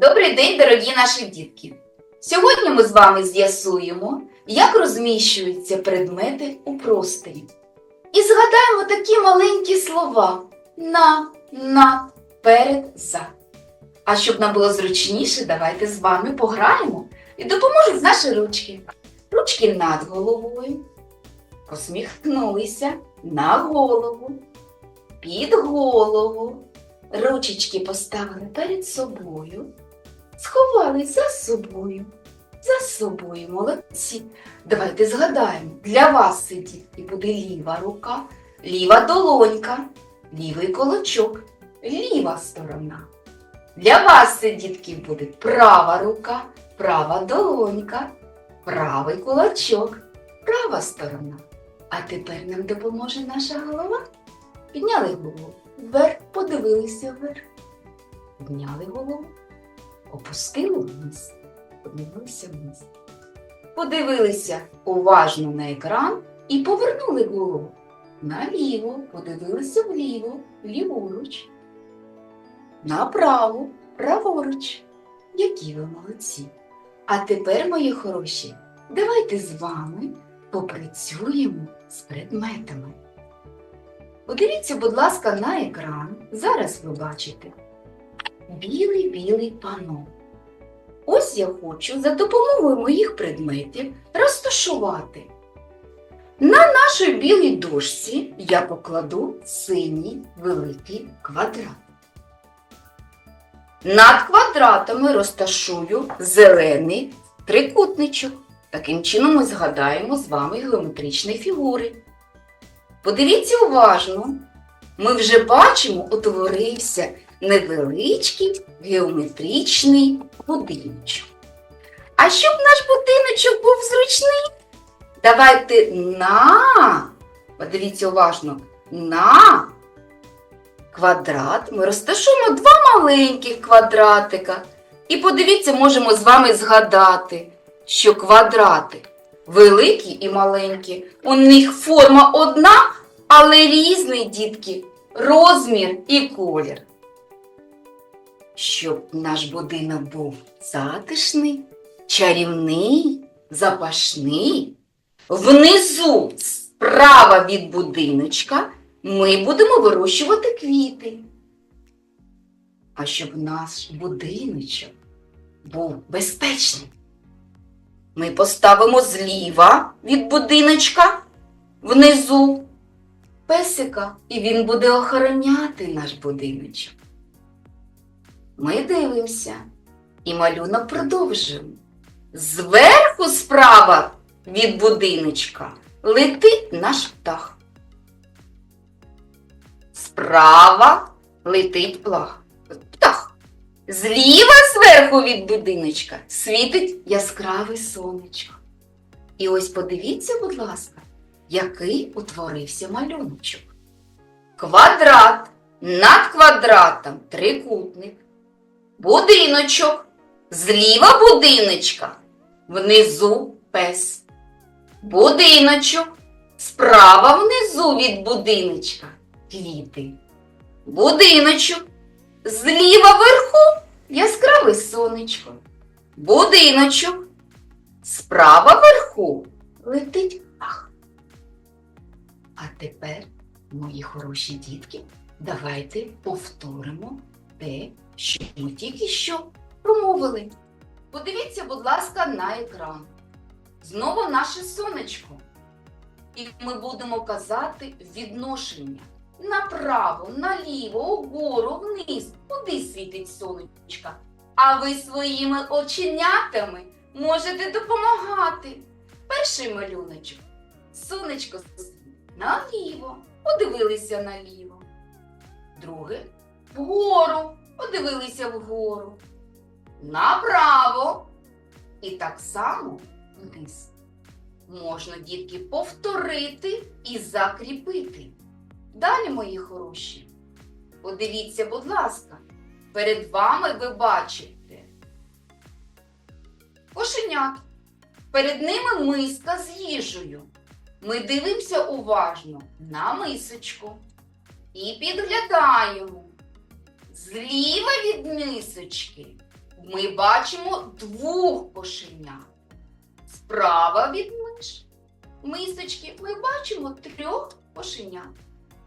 Добрий день, дорогі наші дітки! Сьогодні ми з вами з'ясуємо, як розміщуються предмети у просторі. І згадаємо такі маленькі слова на, над, перед, за. А щоб нам було зручніше, давайте з вами пограємо і допоможуть наші ручки. Ручки над головою. Посміхнулися на голову, під голову. Ручечки поставили перед собою, сховали за собою, за собою, молодці. Давайте згадаємо, для вас сидить і буде ліва рука, ліва долонька, лівий колочок, ліва сторона. Для вас, дітки, буде права рука, права долонька, правий кулачок, права сторона. А тепер нам допоможе наша голова. Підняли голову вверх, подивилися вверх. Підняли голову, опустили вниз, подивилися вниз. Подивилися уважно на екран і повернули голову. Наліво, подивилися вліво, ліворуч. Направо, праворуч. Які ви молодці. А тепер, мої хороші, давайте з вами попрацюємо з предметами. Подивіться, будь ласка, на екран. Зараз ви бачите білий-білий пано. Ось я хочу за допомогою моїх предметів розташувати. На нашій білій дошці я покладу синій великий квадрат. Над квадратами розташую зелений трикутничок. Таким чином ми згадаємо з вами геометричні фігури. Подивіться уважно. Ми вже бачимо, утворився невеличкий геометричний будиночок. А щоб наш будиночок був зручний, давайте на, подивіться уважно, на квадрат ми розташуємо два маленьких квадратика. І подивіться, можемо з вами згадати, що квадрати великі і маленькі, у них форма одна, але різний, дітки, розмір і колір. Щоб наш будинок був затишний, чарівний, запашний, внизу, справа від будиночка, ми будемо вирощувати квіти. А щоб наш будиночок був безпечним, ми поставимо зліва від будиночка внизу песика, і він буде охороняти наш будиночок. Ми дивимося і малюнок продовжуємо. Зверху справа від будиночка летить наш птах. Справа летить плах. птах. Зліва зверху від будиночка світить яскраве сонечко. І ось подивіться, будь ласка, який утворився малюночок. Квадрат, над квадратом трикутник, будиночок, зліва будиночка, внизу пес. Будиночок, справа внизу від будиночка квіти. Будиночок, зліва вверху яскраве сонечко. Будиночок, справа вверху летить ах. А тепер, мої хороші дітки, давайте повторимо те, що ми тільки що промовили. Подивіться, будь ласка, на екран. Знову наше сонечко. І ми будемо казати відношення направо, наліво, угору, вниз, куди світить сонечка. А ви своїми оченятами можете допомагати. Перший малюночок. Сонечко наліво, подивилися наліво. Друге вгору, подивилися вгору. Направо. І так само вниз. Можна, дітки, повторити і закріпити. Далі, мої хороші, подивіться, будь ласка, перед вами ви бачите кошенят. Перед ними миска з їжею. Ми дивимося уважно на мисочку і підглядаємо. Зліва від мисочки ми бачимо двох кошенят. Справа від миш мисочки ми бачимо трьох кошенят.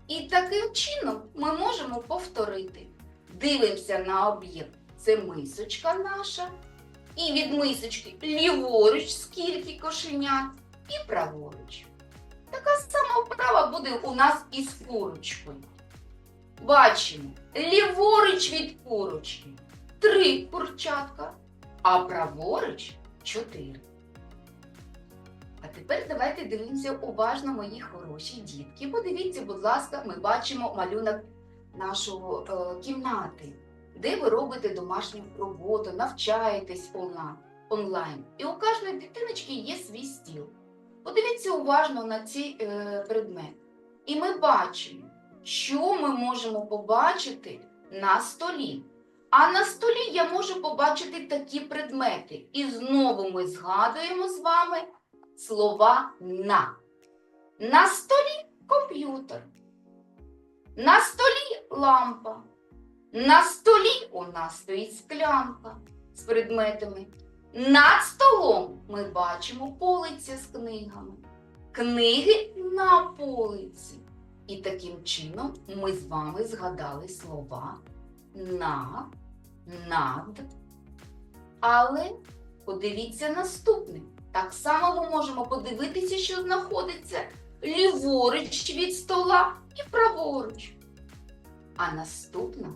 І таким чином ми можемо повторити. Дивимося на об'єкт. Це мисочка наша. І від мисочки ліворуч скільки кошенят, і праворуч. Така сама вправа буде у нас із курочкою. Бачимо, ліворуч від курочки три курчатка, а праворуч чотири. А тепер давайте дивимося уважно, мої хороші дітки. Подивіться, будь ласка, ми бачимо малюнок нашого е, кімнати, де ви робите домашню роботу, навчаєтесь онла- онлайн. І у кожної дитиночки є свій стіл. Подивіться уважно на ці е, предмети. І ми бачимо, що ми можемо побачити на столі. А на столі я можу побачити такі предмети. І знову ми згадуємо з вами слова на. На столі комп'ютер. На столі лампа. На столі у нас стоїть склянка з предметами. Над столом ми бачимо полиця з книгами. Книги на полиці. І таким чином ми з вами згадали слова на, над. Але подивіться наступне. Так само ми можемо подивитися, що знаходиться ліворуч від стола і праворуч. А наступна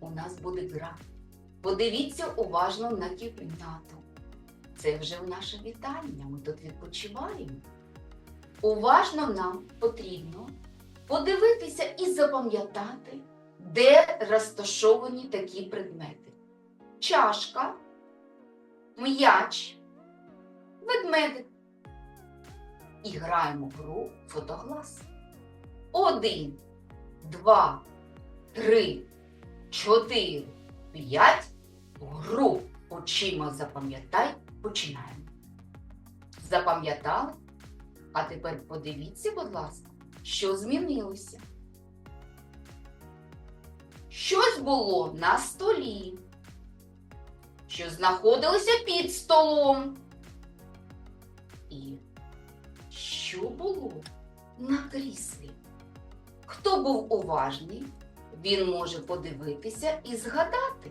у нас буде гра. Подивіться уважно на кімнату. Це вже наше вітання. Ми тут відпочиваємо. Уважно нам потрібно подивитися і запам'ятати, де розташовані такі предмети. Чашка, м'яч, ведмедик. І граємо в гру фотоглас. Один, два, три, чотири, п'ять. Гру очима запам'ятай, починаємо. Запам'ятали? А тепер подивіться, будь ласка, що змінилося. Щось було на столі, що знаходилося під столом. І що було на кріслі? Хто був уважний, він може подивитися і згадати.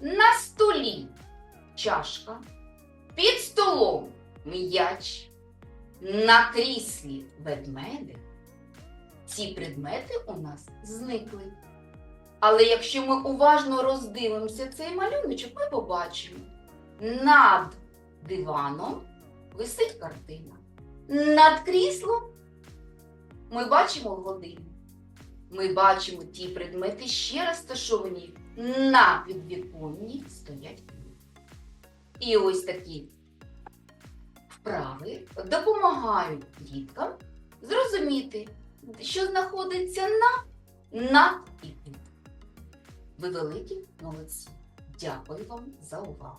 На столі чашка, під столом м'яч, на кріслі ведмедик. Ці предмети у нас зникли. Але якщо ми уважно роздивимося цей малюночок, ми побачимо, над диваном висить картина. Над кріслом ми бачимо годину. Ми бачимо ті предмети, ще розташовані на підвіконні стоять. І ось такі вправи допомагають діткам зрозуміти, що знаходиться на, над і. Ви великі молодці. Дякую вам за увагу.